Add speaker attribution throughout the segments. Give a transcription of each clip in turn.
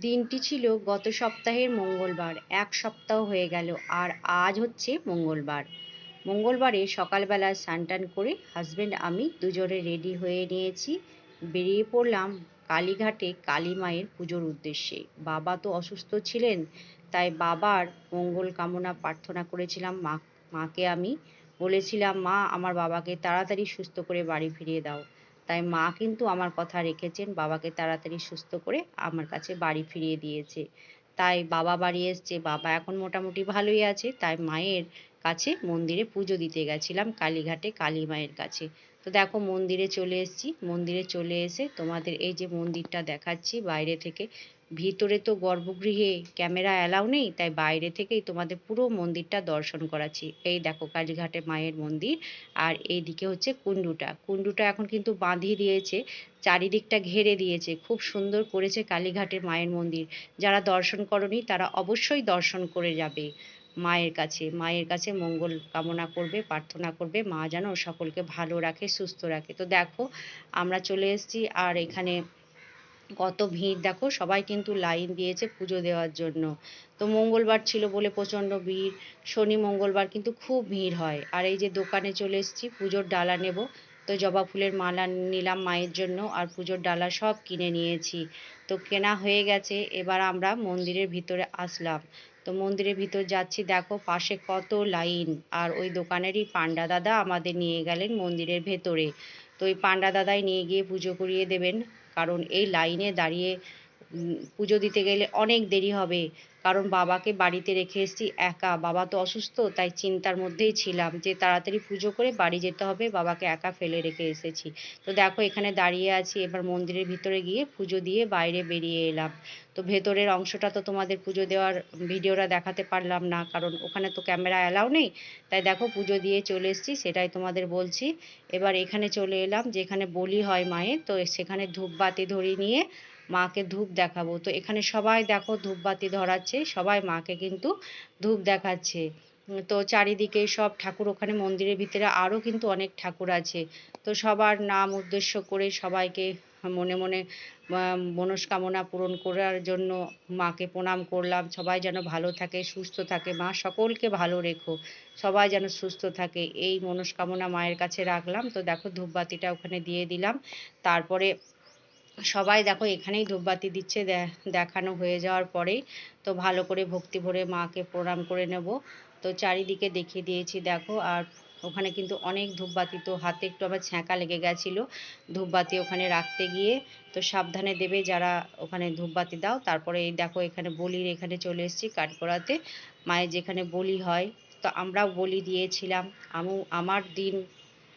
Speaker 1: দিনটি ছিল গত সপ্তাহের মঙ্গলবার। এক সপ্তাহ হয়ে গেল, আর আজ হচ্ছে মঙ্গলবার। মঙ্গলবারে সকালবেলা স্নান করে হাজব্যান্ড আমি দুজনে রেডি হয়ে নিয়েছি। বেরিয়ে পড়লাম কালীঘাটে কালী মায়ের পুজোর উদ্দেশ্যে। বাবা তো অসুস্থ ছিলেন, তাই বাবার মঙ্গল কামনা প্রার্থনা করেছিলাম মা, মাকে আমি। বলেছিলাম, মা, আমার বাবাকে তাড়াতাড়ি সুস্থ করে বাড়ি ফিরিয়ে দাও। তাই মা কিন্তু আমার কথা রেখেছেন। বাবাকে তাড়াতাড়ি সুস্থ করে আমার কাছে বাড়ি ফিরিয়ে দিয়েছে। তাই বাবা বাড়ি এসছে। বাবা এখন মোটামুটি ভালোই আছে। তাই মায়ের কাছে মন্দিরে পুজো দিতে গেছিলাম কালীঘাটে কালী মায়ের কাছে। তো দেখো মন্দিরে চলে এসেছি। মন্দিরে চলে এসে তোমাদের এই যে মন্দিরটা দেখাচ্ছি, বাইরে থেকে। ভিতরে তো গর্ভগৃহে ক্যামেরা অ্যালাউ নেই, তাই বাইরে থেকেই তোমাদের পুরো মন্দিরটা দর্শন করাচ্ছি। এই দেখো কালীঘাটে মায়ের মন্দির, আর এইদিকে হচ্ছে কুণ্ডুটা। কুণ্ডুটা এখন কিন্তু বাঁধিয়ে দিয়েছে, চারিদিকটা ঘেরে দিয়েছে। খুব সুন্দর করেছে কালীঘাটের মায়ের মন্দির। যারা দর্শন করনি তারা অবশ্যই দর্শন করে যাবে। মায়ের কাছে। মায়ের কাছে মঙ্গল কামনা করবে, প্রার্থনা করবে, মা যেন সকলকে ভালো রাখে, সুস্থ রাখে। তো দেখো, আমরা চলে এসেছি আর এখানে কত ভিড়। দেখো, সবাই কিন্তু লাইন দিয়েছে পুজো দেওয়ার জন্য। তো মঙ্গলবার ছিল বলে প্রচণ্ড ভিড়। শনি মঙ্গলবার কিন্তু খুব ভিড় হয়। আর এই যে দোকানে চলে এসেছি, পুজোর ডালা নেব। তো জবা ফুলের মালা নিলাম মায়ের জন্য আর পুজোর ডালা সব কিনে নিয়েছি। তো কেনা হয়ে গেছে, এবার আমরা মন্দিরের ভিতরে আসলাম। তো মন্দিরের ভিতর যাচ্ছি, দেখো পাশে কত লাইন। আর ওই দোকানেরই পান্ডা দাদা আমাদের নিয়ে গেলেন মন্দিরের ভেতরে। তো ওই পান্ডা দাদাই নিয়ে গিয়ে পুজো করিয়ে দেবেন। কারণ এই লাইনে দাঁড়িয়ে পুজো দিতে গেলে অনেক দেরি হবে। কারণ বাবাকে বাড়িতে রেখে এসেছি একা। বাবা তো অসুস্থ, তাই চিন্তার মধ্যেই ছিলাম যে তাড়াতাড়ি পুজো করে বাড়ি যেতে হবে। বাবাকে একা ফেলে রেখে এসেছি। তো দেখো এখানে দাঁড়িয়ে আছি। এবার মন্দিরের ভিতরে গিয়ে পুজো দিয়ে বাইরে বেরিয়ে এলাম। তো ভেতরের অংশটা তো তোমাদের পুজো দেওয়ার ভিডিওটা দেখাতে পারলাম না, কারণ ওখানে তো ক্যামেরা অ্যালাউ নেই। তাই দেখো পুজো দিয়ে চলে এসেছি, সেটাই তোমাদের বলছি। এবার এখানে চলে এলাম, যেখানে বলি হয় মায়ের, তো সেখানে ধূপবাতি ধরিয়ে নিয়ে মাকে ধূপ দেখাবো। তো এখানে সবাই দেখো ধূপবাতি ধরাচ্ছে, সবাই মাকে কিন্তু ধূপ দেখাচ্ছে। তো চারিদিকে সব ঠাকুর ওখানে মন্দিরের ভিতরে আরও কিন্তু অনেক ঠাকুর আছে। তো সবার নাম উদ্দেশ্য করে সবাইকে মনে মনে মনস্কামনা পূরণ করার জন্য মাকে প্রণাম করলাম। সবাই যেন ভালো থাকে, সুস্থ থাকে। মা, সকলকে ভালো রেখো। সবাই যেন সুস্থ থাকে। এই মনস্কামনা মায়ের কাছে রাখলাম। তো দেখো ধূপবাতিটা ওখানে দিয়ে দিলাম। তারপরে সবাই দেখো এখানেই ধূপবাতি দিচ্ছে দেখানো হয়ে যাওয়ার পরেই। তো ভালো করে ভক্তি ভরে মাকে প্রণাম করে নেব। তো চারিদিকে দেখিয়ে দিয়েছি, দেখো। আর ওখানে কিন্তু অনেক ধূপবাতি, তো হাতে একটু আবার ছ্যাঁকা লেগে গেছিল। ধূপবাতি ওখানে রাখতে গিয়ে, তো সাবধানে দেবে যারা ওখানে ধূপবাতি দাও। তারপরে এই দেখো এখানে বলির এখানে চলে এসেছি কাঠগড়াতে। মায়ের যেখানে বলি হয়, তো আমরাও বলি দিয়েছিলাম। আমু, আমার দিন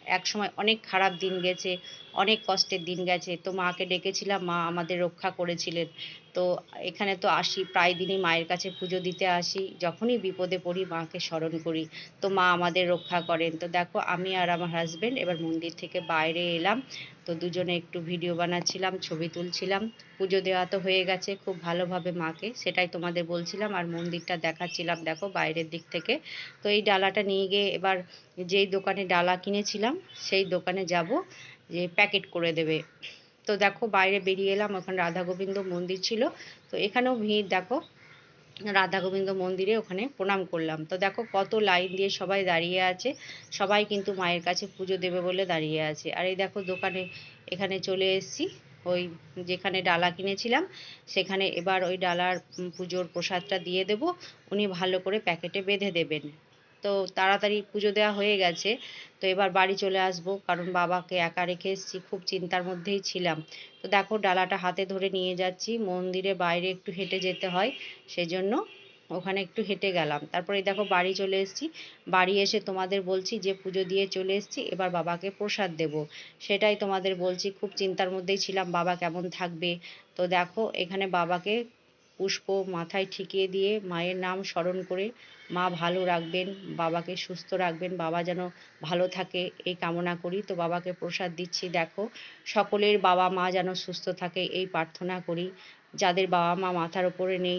Speaker 1: এক সময় অনেক খারাপ দিন গেছে, অনেক কষ্টের দিন গেছে। তো মাকে ডেকেছিলাম, মা আমাদের রক্ষা করেছিলেন। তো এখানে তো আসি, প্রায় দিনই মায়ের কাছে পুজো দিতে আসি, যখনই বিপদে পড়ি মাকে স্মরণ করি। তো মা আমাদের রক্ষা করেন। তো দেখো আমি আর আমার হাজব্যান্ড এবার মন্দির থেকে বাইরে এলাম। তো দুজনে একটু ভিডিও বানাচ্ছিলাম, ছবি তুলছিলাম। পুজো দেওয়া তো হয়ে গেছে, খুব ভালোভাবে মাকে, সেটাই তোমাদের বলছিলাম। আর মন্দিরটা দেখাচ্ছিলাম দেখো বাইরের দিক থেকে। তো এই ডালাটা নিয়ে গিয়ে এবার যেই দোকানে ডালা কিনেছিলাম, সেই দোকানে যাব, যে প্যাকেট করে দেবে। তো দেখো বাইরে বেরিয়ে এলাম, ওখানে রাধা গোবিন্দ মন্দির ছিল। তো এখানেও ভিড়, দেখো, রাধা গোবিন্দ মন্দিরে ওখানে প্রণাম করলাম। তো দেখো কত লাইন দিয়ে সবাই দাঁড়িয়ে আছে, সবাই কিন্তু মায়ের কাছে পুজো দেবে বলে দাঁড়িয়ে আছে। আর এই দেখো দোকানে, এখানে চলে এসেছি, ওই যেখানে ডালা কিনেছিলাম, সেখানে এবার ওই ডালার পুজোর প্রসাদটা দিয়ে দেব, উনি ভালো করে প্যাকেটে বেঁধে দেবেন। তো তাড়াতাড়ি পুজো দেওয়া হয়ে গেছে। তো এবার বাড়ি চলে আসব, কারণ বাবাকে একা রেখে এসেছি, খুব চিন্তার মধ্যেই ছিলাম। তো দেখো, ডালাটা হাতে ধরে নিয়ে যাচ্ছি, মন্দিরে বাইরে একটু হেঁটে যেতে হয়, সেজন্য ওখানে একটু হেঁটে গেলাম। তারপরে দেখো, বাড়ি চলে এসেছি। বাড়ি এসে তোমাদের বলছি যে পুজো দিয়ে চলে এসেছি, এবার বাবাকে প্রসাদ দেব। সেটাই তোমাদের বলছি, খুব চিন্তার মধ্যেই ছিলাম, বাবা কেমন থাকবে? তো দেখো, এখানে বাবাকে পুষ্প মাথায় ঠিকিয়ে দিয়ে মায়ের নাম স্মরণ করে মা ভালো রাখবেন, বাবাকে সুস্থ রাখবেন, বাবা যেন ভালো থাকে এই কামনা করি। তো বাবাকে প্রসাদ দিচ্ছি, দেখো, সকলের বাবা মা যেন সুস্থ থাকে এই প্রার্থনা করি। যাদের বাবা মা মাথার ওপরে নেই